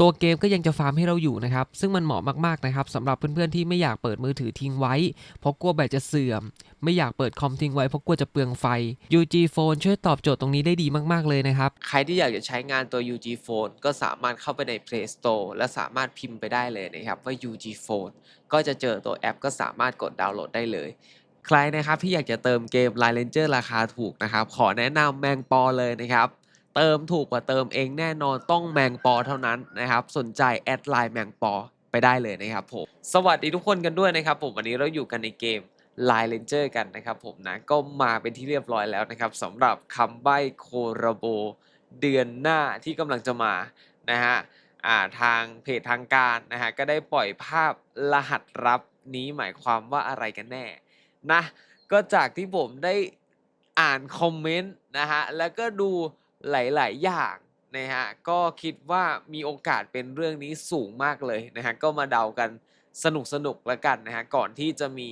ตัวเกมก็ยังจะฟาร์มให้เราอยู่นะครับ ซึ่งมันเหมาะมากๆนะครับสำหรับเพื่อนๆที่ไม่อยากเปิดมือถือทิ้งไว้ เพราะกลัวแบตจะเสื่อม ไม่อยากเปิดคอมทิ้งไว้เพราะกลัวจะเปลืองไฟ UG Phone ช่วยตอบโจทย์ตรงนี้ได้ดีมากๆเลยนะครับ ใครที่อยากจะใช้งานตัว UG Phone ก็สามารถเข้าไปใน Play Store และสามารถพิมพ์ไปได้เลยนะครับว่า UG Phone ก็จะเจอตัวแอปก็สามารถกดดาวน์โหลดได้เลยใครนะครับที่อยากจะเติมเกม Line Ranger ราคาถูกนะครับ ขอแนะนำแมงปอเลยนะครับ เติมถูกกว่าเติมเองแน่นอนต้องแมงปอเท่านั้นนะครับ สนใจแอดไลน์แมงปอไปได้เลยนะครับผม สวัสดีทุกคนกันด้วยนะครับผมวันนี้เราอยู่กันในเกม Line Ranger กันนะครับผมนะก็มาเป็นที่เรียบร้อยแล้วนะครับสำหรับคำใบ้โคราโบเดือนหน้าที่กำลังจะมานะฮะอ่าทางเพจทางการนะฮะก็ได้ปล่อยภาพรหัสรับนี้หมายความว่าอะไรกันแน่นะก็จากที่ผมได้อ่านคอมเมนต์นะฮะแล้วก็ดู หลาย ๆ อย่างนะฮะก็คิดว่ามีโอกาสเป็นเรื่องนี้สูงมากเลยนะฮะก็มาเดากันสนุกสนุกๆแล้วกันนะฮะก่อนที่จะมี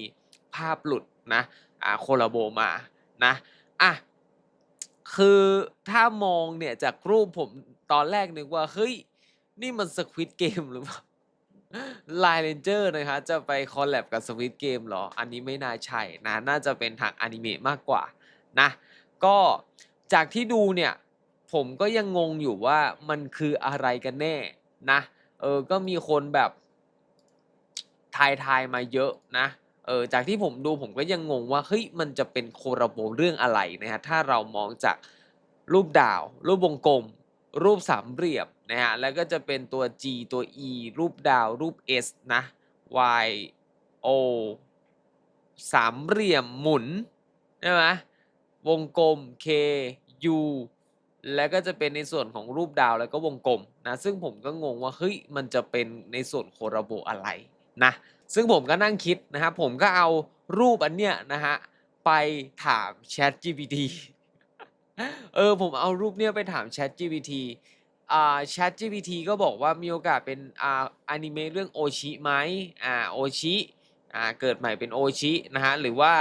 ภาพหลุดนะอ่าโคลาโบมานะอะคือถ้ามองเนี่ยจากรูปผมตอนแรกนึกว่าเฮ้ยนี่มันสควิตเกมหรือเปล่าไลน์เรนเจอร์นะครับจะไปคอลแลบกับสวิตเกมหรอ อันนี้ไม่น่าใช่นะ น่าจะเป็นทางอนิเมะมากกว่านะ ก็จากที่ดูเนี่ย ผมก็ยังงงอยู่ว่ามันคืออะไรกันแน่นะ เออ ก็มีคนแบบทายทายๆมาเยอะนะ เออ จากที่ผมดูผมก็ยังงงว่า เฮ้ย มันจะเป็นโคราโบเรื่องอะไรนะฮะ ถ้าเรามองจากรูปดาว รูปวงกลม รูปสามเหลี่ยมนะฮะ แล้วก็จะเป็นตัว G ตัว E รูปดาว รูป S นะ Y O สามเหลี่ยมหมุนใช่ไหมวงกลม K U แล้วก็จะเป็นในส่วนของรูปดาวแล้วก็วงกลมนะซึ่งผมก็งงว่าเฮ้ยมันจะเป็นในส่วนโคราโบอะไรนะซึ่งผมก็นั่งคิดนะครับผมก็เอารูปอันเนี้ยนะฮะไปถาม Chat GPT เออผมเอารูปเนี้ยไปถาม Chat GPT อ่า Chat GPT ก็บอกว่ามีโอกาสเป็นอ่าอนิเมะเรื่องโอชิไหมอ่าโอชิอ่าเกิดใหม่เป็นโอชินะฮะหรือว่า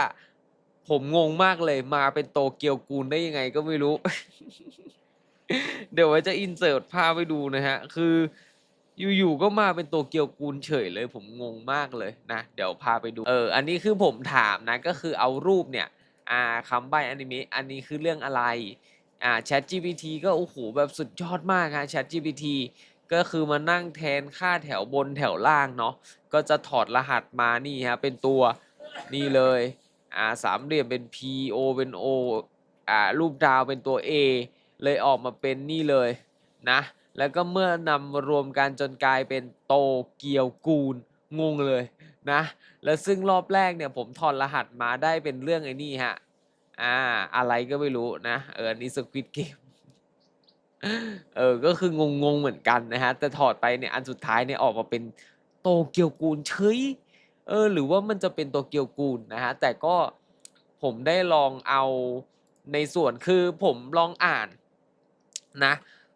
ผมงงมากเลยมาเป็นโตเกียวกูลได้ยังไงก็ไม่รู้ เดี๋ยวไว้จะอินเสิร์ตภาพไปดูนะฮะ คืออยู่ๆก็มาเป็นโตเกียวกูลเฉยเลยผมงงมากเลยนะ เดี๋ยวพาไปดู เออ อันนี้คือผมถามนะ ก็คือเอารูปเนี่ย อ่าคำใบ้อนิเมะอันนี้คือเรื่องอะไร อ่า Chat GPT ก็โอ้โหแบบสุดยอดมากฮะ Chat GPT ก็คือมานั่งแทนค่าแถวบนแถวล่างเนาะ ก็จะถอดรหัสมานี่ฮะ เป็นตัวนี่เลย อ่า สามเหลี่ยมเป็น P O เป็น O อ่า รูปดาวเป็นตัว A เลยออกมาเป็นนี่เลยนะ แล้วก็เมื่อนำมารวมกันจนกลายเป็นโตเกียวกูลงงเลยนะ แล้วซึ่งรอบแรกเนี่ยผมถอดรหัสมาได้เป็นเรื่องไอ้นี่ฮะ อ่า อะไรก็ไม่รู้นะ เออนนี้สควิตเกมเออ ก็คืองงๆเหมือนกันนะฮะ แต่ถอดไปเนี่ยอันสุดท้ายเนี่ยออกมาเป็นโตเกียวกูลเฉย เออ หรือว่ามันจะเป็นโตเกียวกูลนะฮะ แต่ก็ผมได้ลองเอาในส่วนคือผมลองอ่าน นะ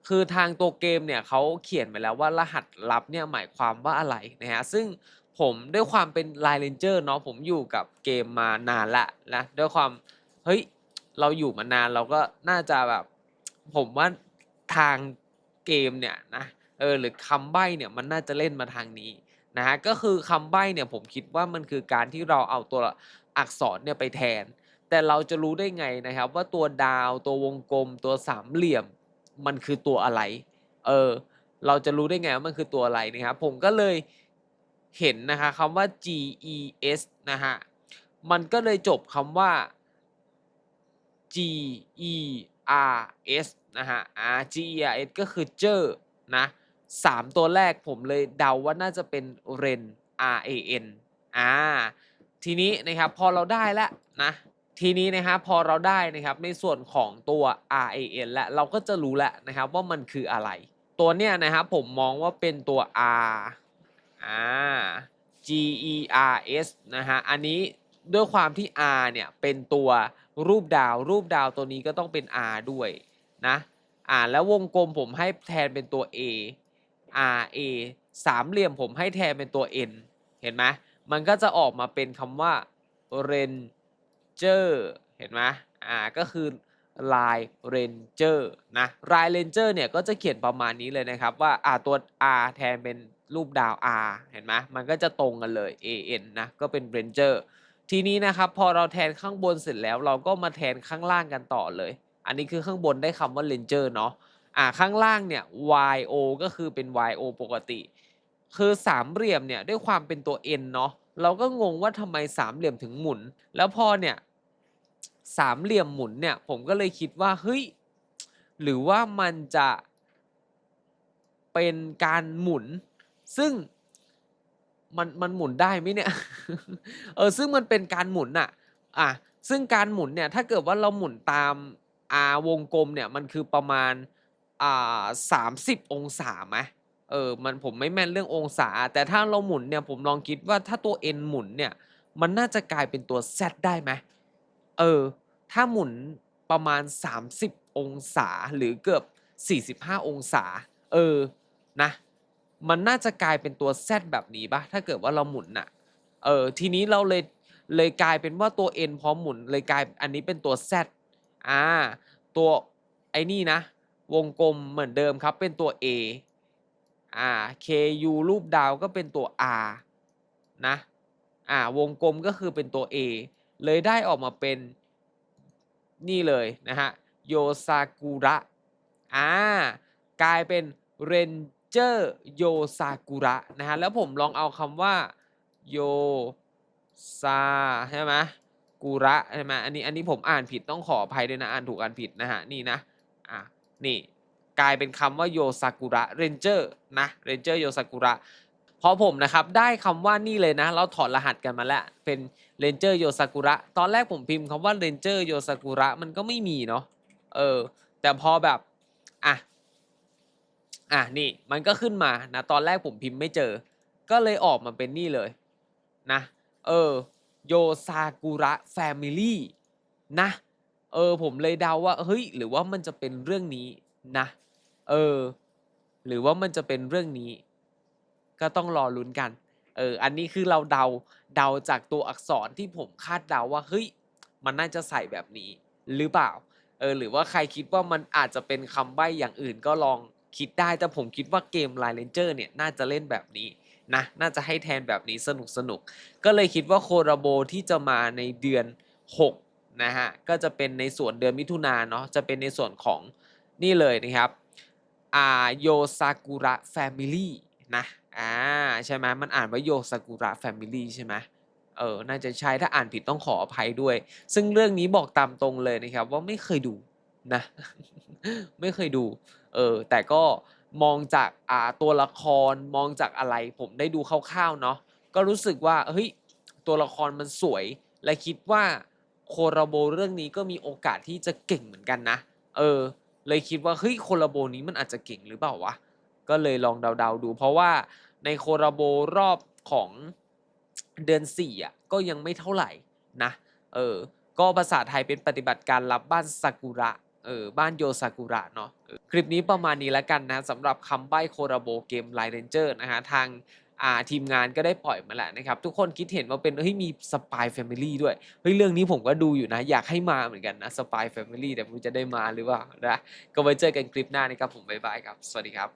คือทางตัวเกมเนี่ยเขาเขียนไปแล้วว่ารหัสลับเนี่ยหมายความว่าอะไรนะฮะซึ่งผมด้วยความเป็นไลน์เรนเจอร์เนาะผมอยู่กับเกมมานานละนะด้วยความเฮ้ยเราอยู่มานานเราก็น่าจะแบบผมว่าทางเกมเนี่ยนะเออหรือคำใบ้เนี่ยมันน่าจะเล่นมาทางนี้นะฮะก็คือคำใบ้เนี่ยผมคิดว่ามันคือการที่เราเอาตัวอักษรเนี่ยไปแทน แต่เราจะรู้ได้ไงนะครับว่าตัวดาวตัววงกลมตัวสามเหลี่ยม มันคือตัวอะไร เออ เราจะรู้ได้ไงว่ามันคือตัวอะไรนะครับ ผมก็เลยเห็นนะคะคำว่า G E S นะฮะ มันก็เลยจบคำว่า G E R S นะฮะอ่า G E R S ก็คือเจอนะสามตัวแรกผมเลยเดาว่าน่าจะเป็น ren R A N อ่า ทีนี้นะครับพอเราได้แล้วนะ ทีนี้นะครับพอเราได้นะครับในส่วนของตัว R A N แล้วเราก็จะรู้แล้วนะครับว่ามันคืออะไร ตัวเนี้ยนะครับผมมองว่าเป็นตัว R อ่า G E R S นะฮะอันนี้ด้วยความที่ R เนี่ยเป็นตัวรูปดาว รูปดาวตัวนี้ก็ต้องเป็น R ด้วยนะอ่าแล้ววงกลมผมให้แทนเป็นตัว A R A สามเหลี่ยมผมให้แทนเป็นตัว N เห็นไหมมันก็จะออกมาเป็นคำว่า Ranger เห็นไหมอ่าก็คือ Line Ranger นะ Line Ranger เนี่ยก็จะเขียนประมาณนี้เลยนะครับ ว่าอ่าตัว R แทนเป็นรูปดาว R เห็นไหมมันก็จะตรงกันเลย A N นะก็เป็น Ranger ทีนี้นะครับพอเราแทนข้างบนเสร็จแล้วเราก็มาแทนข้างล่างกันต่อเลย อันนี้คือข้างบนได้คำว่า Ranger เนาะอ่าข้างล่างเนี่ย YO ก็คือเป็น YO ปกติ คือสามเหลี่ยมเนี่ยด้วยความเป็นตัว N เนาะเราก็งงว่าทำไมสามเหลี่ยมถึงหมุน แล้วพอเนี่ยสามเหลี่ยมหมุนเนี่ยผมก็เลยคิดว่าเฮ้ยหรือว่ามันจะเป็นการหมุน ซึ่งมันมันหมุนได้ไหมเนี่ยเออซึ่งมันเป็นการหมุนอะอะซึ่งการหมุนเนี่ยถ้าเกิดว่าเราหมุนตามอาวงกลมเนี่ยมันคือประมาณอ่าสามสิบองศาไหม ออมันผมไม่แม่นเรื่ององศา แต่ถ้าเราหมุนเนี่ยผมลองคิดว่าถ้าตัว n หมุนเนี่ยมันน่าจะกลายเป็นตัว z ได้ไหมเออถ้าหมุนประมาณ 30 องศาหรือเกือบ 45 องศา เออนะมันน่าจะกลายเป็นตัว z แบบนี้ปะถ้าเกิดว่าเราหมุนน่ะเออทีนี้เราเลยเลยกลายเป็นว่าตัว n พร้อมหมุนเลยกลายอันนี้เป็นตัว z อ่าตัวไอ้นี่นะ วงกลมเหมือนเดิมครับเป็นตัว A อ่า KU รูปดาวก็เป็นตัว R นะอ่าวงกลมก็คือเป็นตัว A เลยได้ออกมาเป็นนี่เลยนะฮะโยซากุระอ่ากลายเป็น Ranger โยซากุระนะฮะแล้วผมลองเอาคำว่าโยซาใช่ไหมกุระใช่ไหมอันนี้อันนี้ผมอ่านผิดต้องขออภัยด้วยนะ อ่านถูกอ่านผิดนะฮะนี่นะอะนี่ กลายเป็นคำว่าโยซากุระเรนเจอร์นะเรนเจอร์โยซากุระพอผมนะครับได้คำว่านี่เลยนะ เราถอดรหัสกันมาแล้ว เป็นเรนเจอร์โยซากุระตอนแรกผมพิมพ์คำว่าเรนเจอร์โยซากุระมันก็ไม่มีเนาะเออแต่พอแบบอะอะนี่มันก็ขึ้นมานะตอนแรกผมพิมพ์ไม่เจอ ก็เลยออกมาเป็นนี่เลยนะเออโยซากุระแฟมิลี่นะเออผมเลยเดาว่าเฮ้ยหรือว่ามันจะเป็นเรื่องนี้นะ เออ หรือว่ามันจะเป็นเรื่องนี้ ก็ต้องรอลุ้นกัน เออ อันนี้คือเราเดาเดาจากตัวอักษรที่ผมคาดเดาว่าเฮ้ย มันน่าจะใส่แบบนี้ หรือเปล่า เออ หรือว่าใครคิดว่ามันอาจจะเป็นคำใบ้อย่างอื่นก็ลองคิดได้แต่ผมคิดว่าเกม Line Ranger เนี่ยน่าจะเล่นแบบนี้นะน่าจะให้แทนแบบนี้สนุกสนุกก็เลยคิดว่าโคราโบที่จะมาในเดือน 6 นะฮะ ก็จะเป็นในส่วนเดือนมิถุนาเนาะจะเป็นในส่วนของนี่เลยนะครับ อ่าโยซากุระแฟมิลี่นะอ่าใช่ไหมมันอ่านว่าโยซากุระแฟมิลี่ใช่ไหมเออน่าจะใช่ถ้าอ่านผิดต้องขออภัยด้วย ซึ่งเรื่องนี้บอกตามตรงเลยนะครับว่าไม่เคยดูนะ ไม่เคยดูเออแต่ก็มองจากอ่าตัวละครมองจากอะไรผมได้ดูคร่าวๆเนาะก็รู้สึกว่าเฮ้ยตัวละครมันสวย และคิดว่าโคราโบเรื่องนี้ก็มีโอกาสที่จะเก่งเหมือนกันนะ เออ เลยคิดว่าเฮ้ยโคราโบนี้มันอาจจะเก่งหรือเปล่าวะก็เลยลองเดาๆดู เพราะว่าในโคราโบรอบของเดือน4อะก็ยังไม่เท่าไหร่นะเออก็ภาษาไทยเป็นปฏิบัติการรับบ้านซากุระเออบ้านโยซากุระเนาะคลิปนี้ประมาณนี้แล้วกันนะสำหรับคำใบ้โคราโบเกมไลเรนเจอร์นะฮะทาง ทีมงานก็ได้ปล่อยมาแล้วนะครับ ทุกคนคิดเห็นว่าเป็นเฮ้ยมีสปายแฟมิลี่ด้วยเฮ้ยเรื่องนี้ผมก็ดูอยู่นะ อยากให้มาเหมือนกันนะสปายแฟมิลี่แต่ไม่รู้จะได้มาหรือเปล่านะก็ไว้เจอกันคลิปหน้านะครับผมบ๊ายบายครับ สวัสดีครับ